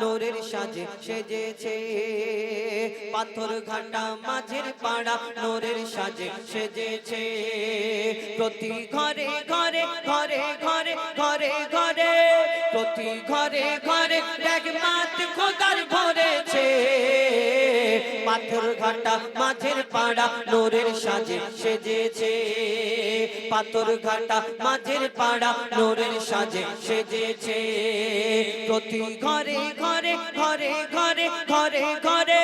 নোরের সাজে সেজেছে। পাথর ঘাটা মাঝের পাড়া নোরের সাজে সেজেছে। প্রতি ঘরে ঘরে ঘরে ঘরে ঘরে ঘরে প্রতি ঘরে ঘরে মাত খোদার ভরেছে। পাথর ঘাটা, মাঝের পাড়া, নোরের সাজে সেজেছে। পাথর ঘাটা, মাঝের পাড়া, নোরের সাজে সেজেছে। প্রতি ঘরে ঘরে ঘরে ঘরে ঘরে ঘরে,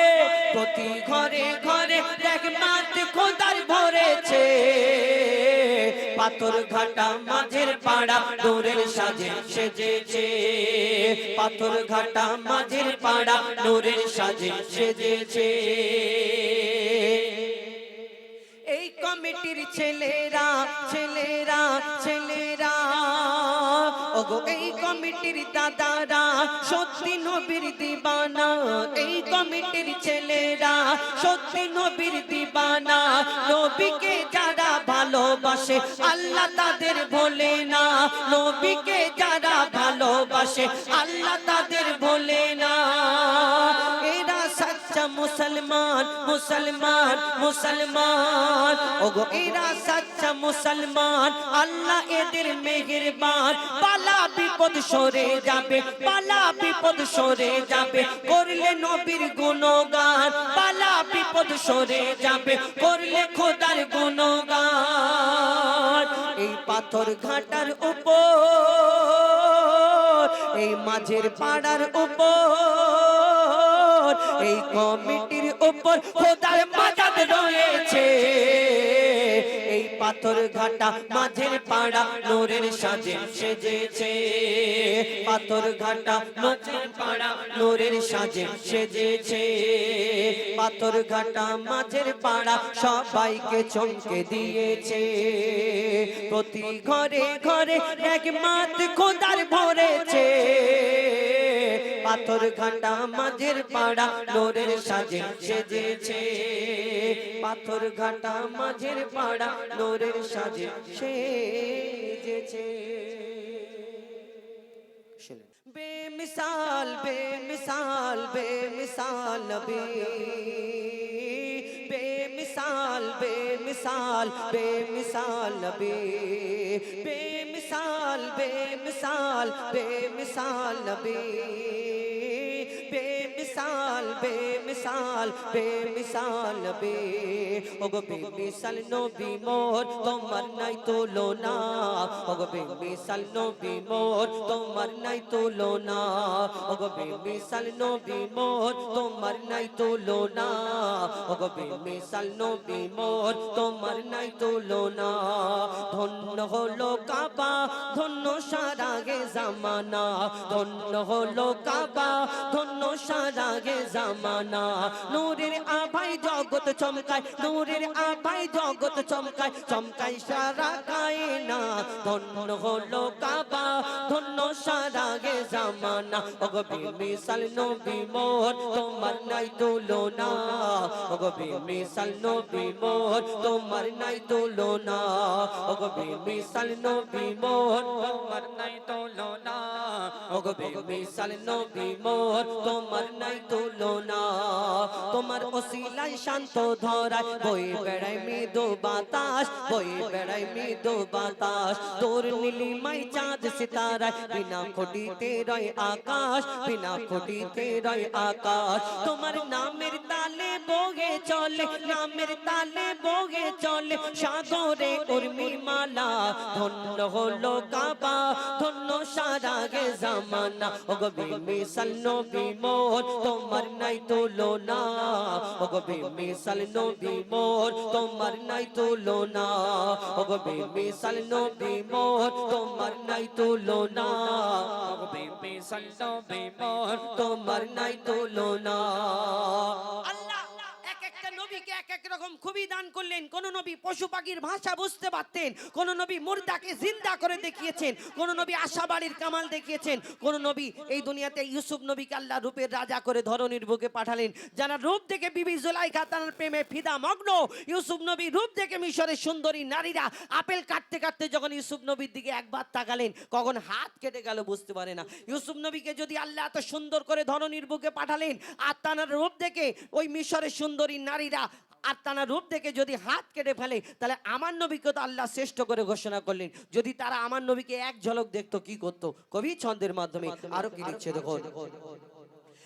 প্রতি ঘরে ঘরে দেখ মাত খোদার ভরেছে। পাথর ঘাটা মাঝের পাড়া, নোরের সাজে সেজেছে। পাথর ঘাটা মাঝের পাড়া, নোরের সাজে সেজেছে। এই কমিটির ছেলেরা ছেলেরা ছেলেরা, ওগো এই কমিটির দাদারা, সত্যি নবীর দিবানা। এই কমিটির ছেলেরা, সত্যি নবীর দিবানা। নবীকে যারা ভালোবাসে, আল্লাহ তাদের ভোলে না। নবীকে যারা ভালোবাসে, আল্লাহ তাদের ভোলে না। এরা সচ্চা মুসলমান মুসলমান মুসলমান। ওগো, এরা সচ্চা মুসলমান, আল্লাহ এদের মেহেরবান। পালা বিপদ সরে যাবে, পালা বিপদ সরে যাবে। করলে নবীর গুণগান, পালা বিপদ সরে যাবে, করলে খোদার গুণগান। এই পাথর ঘাটার উপর, এই মাঝের পাড়ার উপর, এই কমিটির উপর খোদার মাজাদ রয়েছে। পাথর ঘাটা, মাঝের পাড়া, নোরের সাজে সেজেছে। পাথর ঘাটা, মাঝের পাড়া, নোরের সাজে সেজেছে। পাথর ঘাটা, মাঝের পাড়া, সবাইকে চমকে দিয়েছে। প্রতি ঘরে ঘরে এক মাত খোদার ভরেছে পাথর ঘাটা মাঝের পাড়া নোরের সাজে সেজেছে। পাথর ঘাটা মাঝের পাড়া নোরের সাজে সেজেছে। বেমিসাল বেমিসাল বেমিসাল নবী। বেমিসাল বেমিসাল বেমিসাল নবী। বেমিসাল বেমিসাল বেমিসাল নবী। বেমিসাল বেমিসাল বেমিসাল নবী ওগো বেমিসাল নবী মোর, তোমার নাই তুলনা। ওগো বেমিসাল নবী মোর, তোমার নাই তুলনা। ওগো বেমিসাল নবী মোর, তোমার নাই তুলনা। ওগো বেমিসাল নবী মোর, তোমার নাই তুলনা। ধন্য হলো কাবা, ধন্য সারা গে জামানা। ধন্য হলো কাবা, ধন্য সারা গে জামানা। নূরের আভাই জগৎ চমকায়, নূরের আভাই জগৎ চমকায় চমকায় সারা কায়না। ধন্য হলো কাবা, ধন্য সারা গে জামানা। ওগো বিমিসাল নবী মোর, তোমার নাই তুলনা। ওগো বিমিসাল নবী মোর, তোমার নাই তুলনা। ওগো বিমিসাল নবী মোর, তোমার নাই তুলনা। ওগো বিমিসাল নবী মোর, তোমার নাই তুলনা। তোমার ওসিলায় শান্ত ধরায় বই বেড়ায় মৃদু বাতাস বই বেড়ায় মৃদু বাতাস। তোর নীলিমাই চাঁদ সিতারায়, বিনা খুঁটিতে রয় আকাশ, বিনা খুঁটিতে রয় আকাশ। তোমার নামের তালে বগে চলে, নামের তালে বগে চলে, সাগরে উর্মি মালা, ধন্য হলো কাবা, ধন্য সারা গে জামানা। ওগো বিমিসাল নবী মোর, তোমার নাই তুলনা। ওগো বিমিসাল নবী মোর, তোমার নাই তুলনা। ওগো বিমিসাল নবী মোর, তোমার নাই তুলনা। ওগো বিমিসাল নবী মোর, তোমার নাই তুলনা। আল্লাহ এক একটা নবীকে এক এক রকম খুবই দান করলেন। কোন নবী পশু পাখির ভাষা বুঝতে পারতেন। কোন নবী মুর্দাকে জিন্দা করে দেখিয়েছেন। কোন নবী আশাবাড়ির কামাল দেখিয়েছেন। কোন নবী এই দুনিয়াতে ইউসুফ নবীকে আল্লাহ রূপের রাজা করে ধরনীর বুকে পাঠালেন। যারা রূপ দেখে বিবি জুলাইখা তার প্রেমে ফিদা মগ্ন, ইউসুফ নবী রূপ দেখে মিশরের সুন্দরী নারীরা আপেল কাটতে কাটতে যখন ইউসুফ নবীর দিকে একবার তাকালেন, কখন হাত কেটে গেল বুঝতে পারে না। ইউসুফ নবীকে যদি আল্লাহ এত সুন্দর করে ধরনীর বুকে পাঠালেন, আর তানার রূপ দেখে ওই মিশরের সুন্দরী নারীরা আর তানার রূপ দেখে যদি হাত কেটে ফেলে তাহলে আমার নবীকে তো আল্লাহ শ্রেষ্ঠ করে ঘোষণা করলেন। যদি তারা আমার নবীকে এক ঝলক দেখতো কি করতো? কবি ছন্দের মাধ্যমে আরও কি দেখছে দেখুন।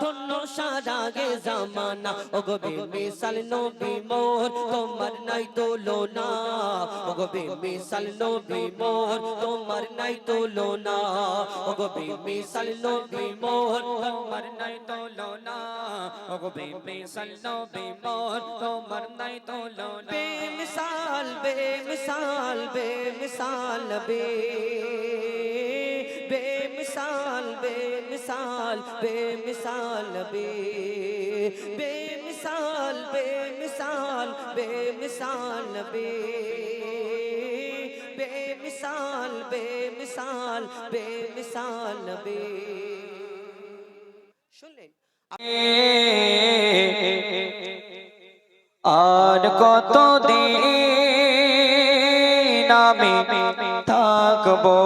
ধন্য সারাগে জামানা। ওগো বেমিসাল নবী মোর, তোমার নাই তুলনা। ওগো বেমিসাল নবী মোর, তোমার নাই তুলনা। ওগো বেমিসাল নবী মোর, তোমার নাই তুলনা। ওগো বেমিসাল নবী মোর, তোমার নাই তুলনা। বেমিসাল বেমিসাল বেমিসাল বে। बेमिसाल बेमिसाल बेमिसाल बे बेमिसाल बेमिसाल बेमिसाल बे बेमिसाल बेमिसाल बेमिसाल बे শুনলেন আর কত দিন আমি থাকবো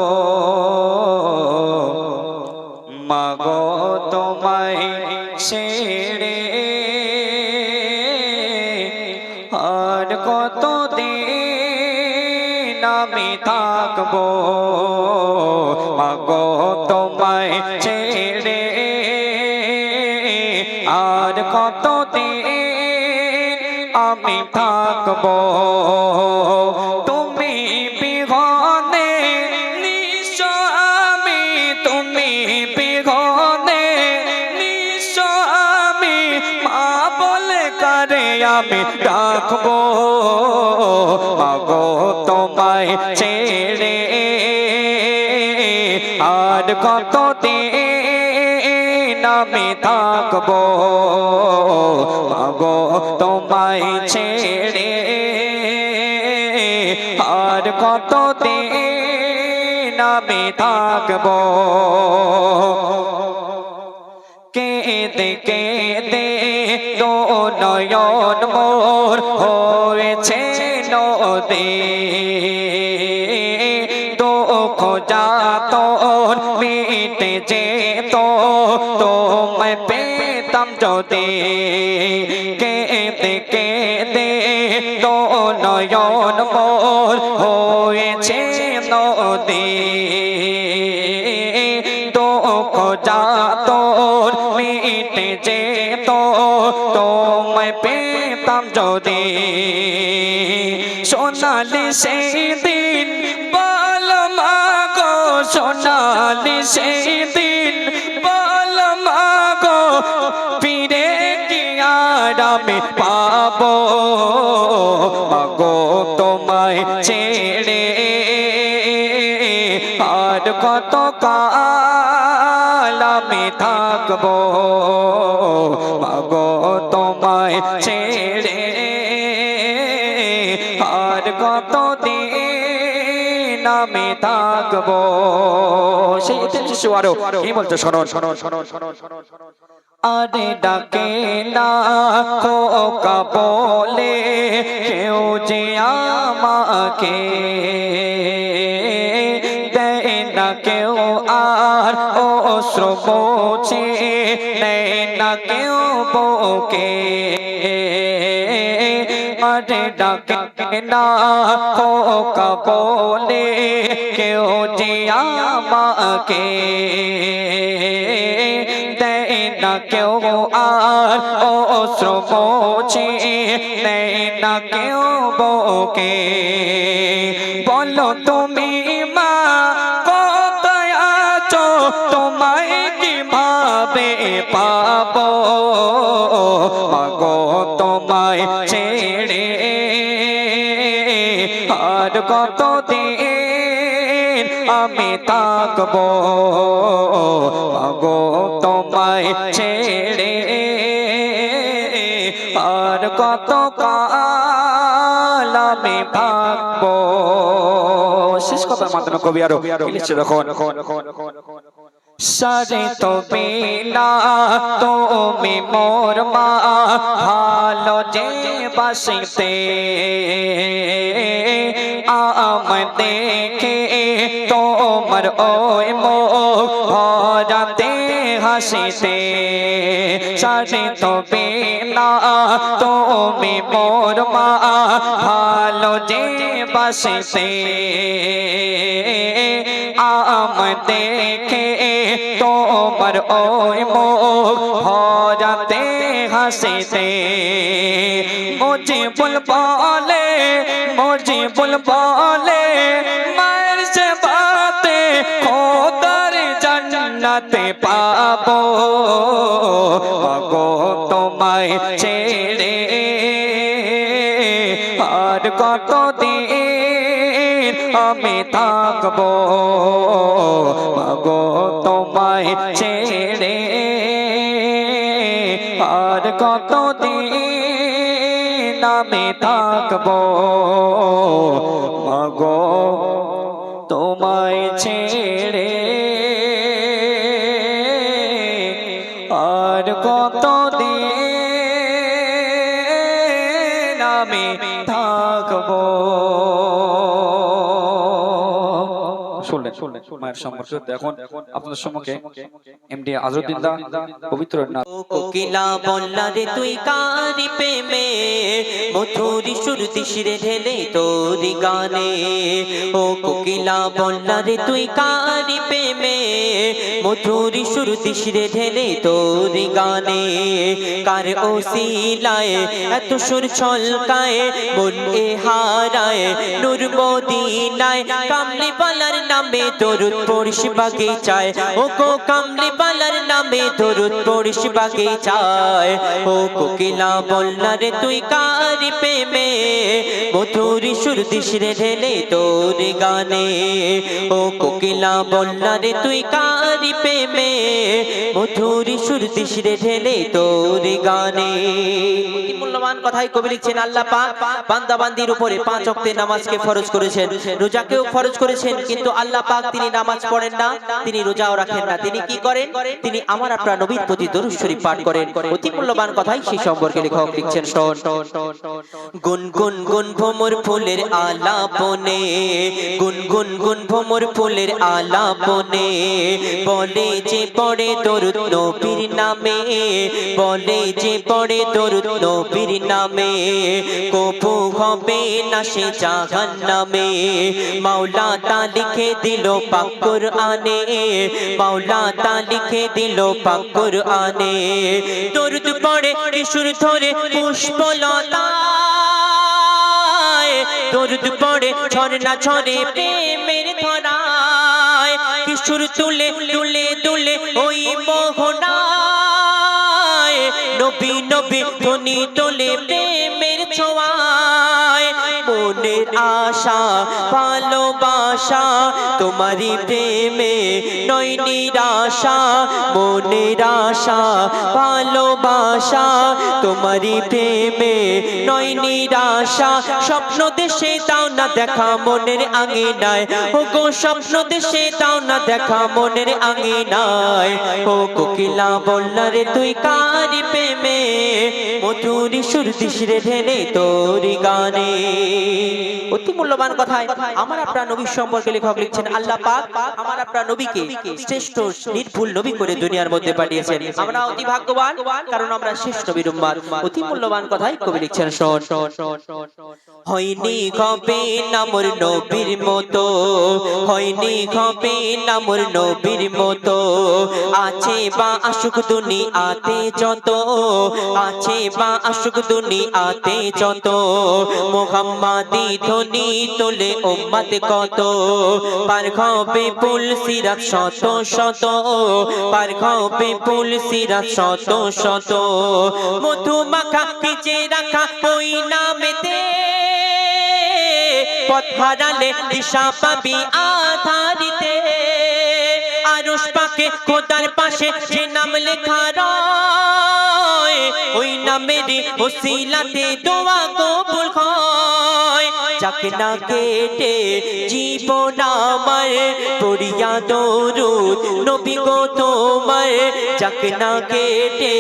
ছেড়ে। আর কত দিন আমি থাকব? মাগো তোমায় ছেড়ে। আর কত দিন আমি থাকব? রাখব। মাগো তোমায় ছেড়ে। আর কত দিন আমি থাকব? মাগো তোমায় ছেড়ে। আর কত দিন আমি থাকব? কেঁদে কেঁদে তো নয়ন মোর যদি কেঁদে কেঁদে তো নয়ন মোর হয়েছে নদী। দুঃখ যাত মিটে যেত তোমায় পেতাম যদি। সোনালি সেই দিন বল মাগো সোনালি সেই দিন পাবো মাগো তোমায় ছেড়ে আর কত কাল আমি তোমায় ছেড়ে আর কত দিন আমি থাকব সেই শিশু আরও কি বলছো শোনো শোনো শোনো শোনো শোনো শোনো আরে ডাকে না খোকা বলে কেউ যে আমাকে দেয় না, কেউ আর ও শ্রমোছে নেয় না, কেউ বকে। আরে ডাকে না খোকা বলে কেউ যে আমাকে দেয় দেয় কেউ আর ও শ্রমোছে দেয় না কেউ বকে বলো তুমি মা, কোথায় আছো? তোমায় কীভাবে পাবো? মাগো, তোমায় ছেড়ে আর কত দিন আমি থাকব? মাগো তোমায় ছেড়ে। আর কত কাল আমি শেষ কথার মাধ্যমে কবি আরও লিখছে, দেখুন। সারে তো বিনা তুমি মোর মা, ভালো যে বাসিতে আম দেখে তোমার ওই ভরাতে হাসিতে সারে তো বিনা তুমি মোর মা, ভালো যে বাসিতে। আম দেখে তোমার ওই মুখ ভরাতে হাসিতে। মুঝে বুল বলে মুঝে বুল বলে জান্নাতে পাবো। মাগো তোমায় ছেড়ে। আর কত দিন আমি থাকব? মাগো তোমায় ছেড়ে। আর কত দিন আমি থাকব? মাগো তোমায় ছেড়ে। আর কত দিন আমি থাকব? কোকিলা বল্লারে তুই কারি তোরি গানে। ও কোকিলা বল্লারে তুই কারি প্রেমে? মধুরি সুরতি শিরে ঢেলে তোরি গানে। কার ও সিলায় এত সুর ছলকায়, মন এ হারায় নূর মদিনায়। কামলি বালার নামে দরুদ পড়িস বাগিচায় ও গো কামলি বালার নামে দরুদ পড়িস বাগিচায় ও কোকিলা বল্লারে তুই কারি প্রেমে? মধুরি সুর দিস রে ঢেলে তোর গানে। ও কোকিলা বল্লারে তুই কারি প্রেমে মধুরি সুর দিস রে ঢেলে তোর গানে। মূল্যবান কথাই কবি লিখছেন আল্লাহ উপরে পাঁচ নামাজকে ফরজ করেছেন। রোজাকেও ফরজ করেছেন, কিন্তু আল্লাহ পাক তিনি নামাজ পড়েন না, তিনি রোজাও রাখেন না। তিনি কি করেন? তিনি আমার আপনার নবীর প্রতি পাঠ করেন। অতি মূল্যবান কথাই সেই সম্পর্কে লেখক লিখছেন, শোন। গুন গুন গুন ভ্রমর ফুলের আলাপনে গুন গুন গুন ভ্রমর ফুলের আলাপনে বলে যে পড়ে দরুদ নবীর নামে, বলে যে পড়ে দরুদ নবীর নামে, কবু হবে না সে জাহান নামে মাওলা তা লিখে দিল পাকুর আনে মাওলা তা লিখে দিল পাকুর আনে দরুদ পড়ে কিশোর ধরে পুষ্পলতা দরুদ পড়ে ঝরনা ঝরে প্রেমের ধরায় কিশোর তুলে তুলে তুলে ওই মোহনায়। নবী নবী ধ্বনি তোলে প্রেমের ছোঁয়ায়। মনের আশা ভালোবাসা তোমারই প্রেমে নয় নিরাশা, মনের আশা, ভালোবাসা। তোমারই প্রেমে নয় নিরাশা, স্বপ্ন দেশে তাও না দেখা মনের আঙিনায়। ও গো স্বপ্ন দেশে তাও না দেখা মনের আঙিনায়। ও কোকিলা বললারে তুই কারি প্রেমে? মধুরি সুর দিশরে ঢেলে তোর গানে। অতি মূল্যবান কথায় আমার আপনার নবী সম্পর্কে লেখক লিখছেন আল্লাহ পাক আমার আপনার নবীকে শ্রেষ্ঠ নির্ভুল নবী করে দুনিয়ার মধ্যে পাঠিয়েছেন। আমরা অতি ভাগ্যবান কারণ আমরা শেষ নবীর উম্মাদ। অতি মূল্যবান কথাই কবি লিখছেন। শোন হয়নি কবে নামর নবীর মতো। হয়নি কবে নামর নবীর মতো। আছে বা আশুক দুনি আতে যত। আছে বা আশুক দুনি আতে যত। মোহাম্মদি ধ্বনি তোলে উম্মত কত। পার খাবে পুল সিরাত শত শত, পার খাবে পুল সিরাত শত শত। মধু মাখা রাখা ওই নামেতে। পথ হারালে দিশা পাবি আধারিতে। আরশ পাকে খোদার পাশে যে নাম লেখা রয়। ওই নামের ওসিলাতে দোয়া কবুল হয়। যাকে না কেটে জীবন আমার পড়িয়া দরুদ নবী গো তোমার যাকে না কেটে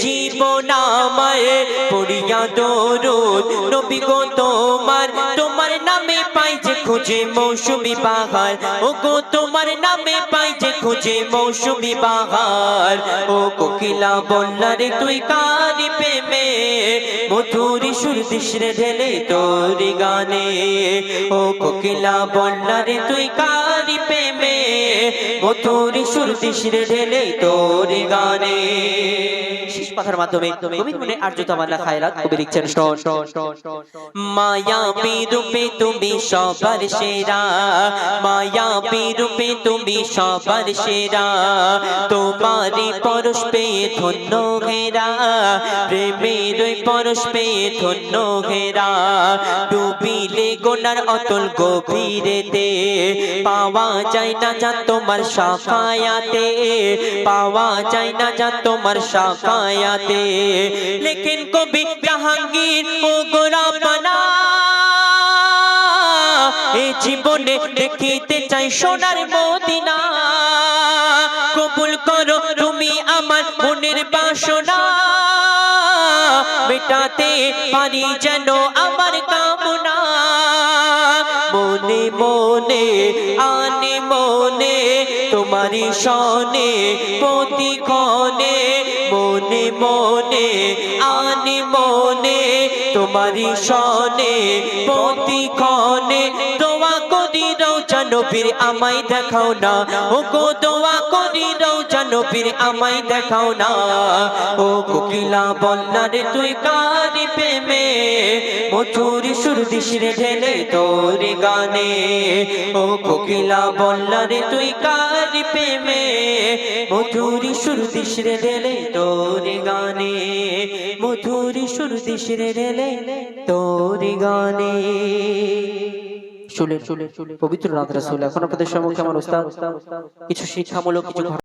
জীবন আমার পড়িয়া দরুদ নবী গো তোমার তোমার নামে পাই যে খুঁজে মৌসুমি বাহার। ও গো তোমার নামে পাই যে খুঁজে মৌসুমি বাহার। ও কোকিলা বন্যারে তুই কারি প্রেমে? মধুরি সুর দিশরে ঢেলে তোর গানে। ও কোকিলা বন্যারে তুই কারি প্রেমে মধুরি সুর দিশরে ঢেলে তোর গানে। শেষ মাধ্যমে কবির মনে আর্য তামান্না খায়রাত কবি লিখছেন মায়া রূপে তুমি সবার সেরা মায়া রূপে তুমি সবার সেরা, তোমারই পরশ পেয়ে ধন্য ঘেরা, প্রেমের পরশ পেয়ে ধন্য ঘেরা। ডুবিলে গোনার অতল গভীরেতে পাওয়া যায় না যা তোমার সাফায়াতে পাওয়া যায় না যা তোমার সাফায়াতে লেকিন কবি জাহাঙ্গীর, ও গোরাপানা, এ জীবনে দেখিতে চাই সোনার মদিনা। কবুল করো তুমি আমার মনের বাসনা, মেটাতে পারি যেন আমার কামনা। মনে মনে, আনে মনে তোমারি সনে প্রতিক্ষণে মনে মনে, আনে মনে তোমারি সনে প্রতিক্ষণে দোয়া করি রৌজা নবীর আমায় দেখাও না। ও গো দোয়া করি রৌজা নবীর আমায় দেখাও না। ও কোকিলা বন্যারে তুই কারি প্রেমে? মধুরি সুর দিশরে ঢেলে তোর গানে। ও কোকিলা বন্যারে তুই কারি প্রেমে? মধুরি সুর দিশরে ঢেলে তোর গানে। মধুরি সুর দিশরে ঢেলে তোর গানে। শুলে শুলে পবিত্র রাত রাসূল, এখন আপনাদের সম্মুখে আমার উস্তাদ কিছু শিক্ষামূলক কিছু